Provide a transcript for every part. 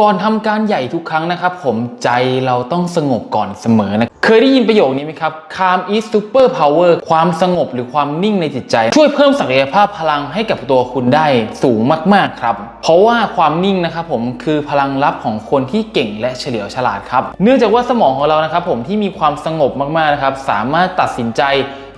ก่อนทำการใหญ่ทุกครั้งนะครับ ผมใจเราต้องสงบก่อนเสมอนะเคยได้ยินประโยคนี้ไหมครับ calm is super power ความสงบหรือความนิ่งในจิตใจ ช่วยเพิ่มศักยภาพพลังให้กับตัวคุณได้สูงมากๆครับ เพราะว่าความนิ่งนะครับผมคือพลังลับของคนที่เก่งและเฉลียวฉลาดครับ เนื่องจากว่าสมองของเรานะครับผมที่มีความสงบมากๆนะครับสามารถตัดสินใจ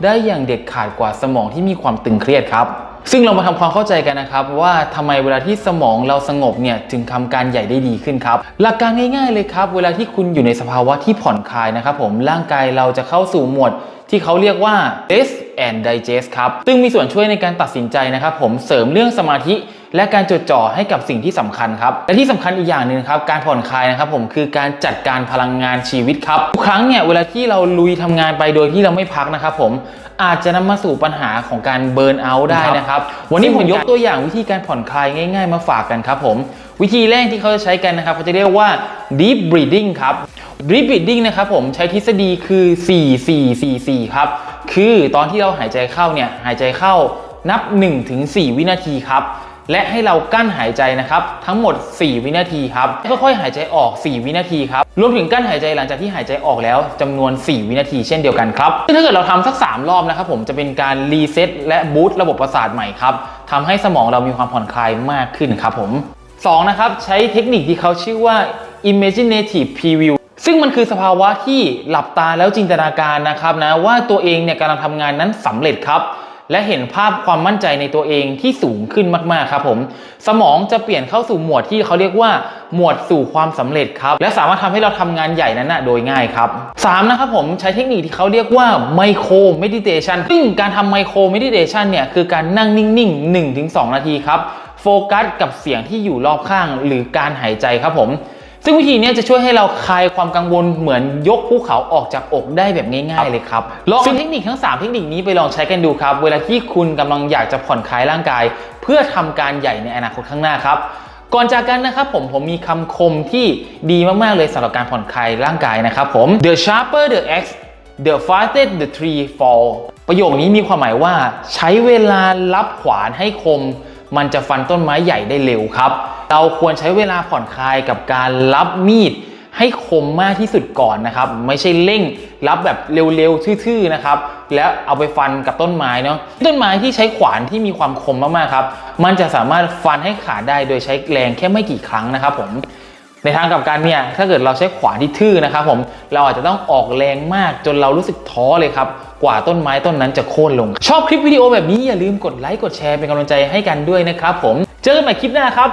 ได้อย่างเด็ดขาดกว่าสมองที่มีความตึงเครียดครับ ซึ่งเรามาทำความเข้าใจกันนะครับว่าทำไมเวลาที่สมองเราสงบเนี่ยถึงทำการใหญ่ได้ดีขึ้นครับ หลักการง่ายๆเลยครับ เวลาที่คุณอยู่ในสภาวะที่ผ่อนคลายนะครับผมร่างกายเราจะเข้าสู่โหมดที่เขาเรียกว่า rest and digest ครับซึ่งมีส่วนช่วยในการตัดสินใจนะครับผมเสริมเรื่องสมาธิ และการจดจ่อให้กับสิ่งที่สำคัญครับและที่สำคัญอีกอย่างหนึ่งครับการผ่อนคลายนะครับผมคือการจัดการพลังงานชีวิตครับทุกครั้งเนี่ยเวลาที่เราลุยทำงานไปโดยที่เราไม่พักนะครับผมอาจจะนำมาสู่ปัญหาของการเบิร์นเอาท์ได้นะครับ วันนี้ผมยกตัวอย่างวิธีการผ่อนคลายง่าย ๆ มาฝากกันครับผม วิธีแรกที่เขาจะใช้กันนะครับเขาจะเรียกว่า deep breathing ครับ deep breathing นะครับผมใช้ทฤษฎีคือ 4 4 4 4 ครับ คือตอนที่เราหายใจเข้าเนี่ยหายใจเข้านับ 1-4 วินาทีครับ และให้เรากั้นหายใจนะครับทั้งหมด 4 วินาทีครับค่อยๆหายใจออก 4 วินาทีครับรวมถึงกั้นหายใจหลังจากที่หายใจออกแล้วจำนวน 4 วินาทีเช่นเดียวกันครับซึ่งถ้าเกิดเราทำสัก 3 รอบนะครับผมจะเป็นการรีเซ็ตและบูตระบบประสาทใหม่ครับทำให้สมองเรามีความผ่อนคลายมากขึ้นครับผม2นะครับใช้เทคนิคที่เขาชื่อว่า imaginative preview ซึ่งมันคือสภาวะที่หลับตาแล้วจินตนาการนะครับนะว่าตัวเองเนี่ยกำลังทำงานนั้นสำเร็จครับ และเห็นภาพความมั่นใจในตัวเองที่สูงขึ้นมากๆครับผม สมองจะเปลี่ยนเข้าสู่หมวดที่เขาเรียกว่า หมวดสู่ความสำเร็จครับ และสามารถทำให้เราทำงานใหญ่นั้นนะโดยง่ายครับ3นะครับผมใช้เทคนิคที่เขาเรียกว่าไมโครเมดิเทชันซึ่งการทำไมโครเมดิเทชันเนี่ยคือการนั่งนิ่งๆ 1-2 นาทีครับโฟกัสกับเสียงที่อยู่รอบข้างหรือการหายใจครับผม ซึ่งวิธีนี้จะช่วยให้เราคลายความกังวลเหมือนยกภูเขาออกจากอกได้แบบง่าย ๆ เลยครับลองเอาเทคนิคทั้ง 3 เทคนิคนี้ไปลองใช้กันดูครับ เวลาที่คุณกำลังอยากจะผ่อนคลายร่างกาย เพื่อทำการใหญ่ในอนาคตข้างหน้าครับก่อนจากกันนะครับผมผมมีคำคมที่ดีมากๆเลยสำหรับการผ่อนคลายร่างกายนะครับผม the sharper the axe the faster the tree fall ประโยคนี้มีความหมายว่า ใช้เวลารับขวานให้คม มันจะฟันต้นไม้ใหญ่ได้เร็วครับ เราควรใช้เวลาผ่อนคลายกับการรับมีดให้คมมากที่สุดก่อนนะครับ ไม่ใช่เร่งรับแบบเร็วๆทื่อๆนะครับ แล้วเอาไปฟันกับต้นไม้เนาะต้นไม้ที่ใช้ขวานที่มีความคมมากๆครับ มันจะสามารถฟันให้ขาดได้โดยใช้แรงแค่ไม่กี่ครั้งนะครับ ผม ในทางกลับกันเนี่ยถ้าเกิดเราใช้ขวานที่ทื่อนะครับ ผมเราอาจจะต้องออกแรงมากจนเรารู้สึกท้อเลยครับกว่าต้นไม้ต้นนั้นจะโค่นลง ชอบคลิปวิดีโอแบบนี้อย่าลืมกดไลค์กดแชร์เป็นกำลังใจให้กันด้วยนะครับ ผม เจอกันใหม่คลิปหน้าครับ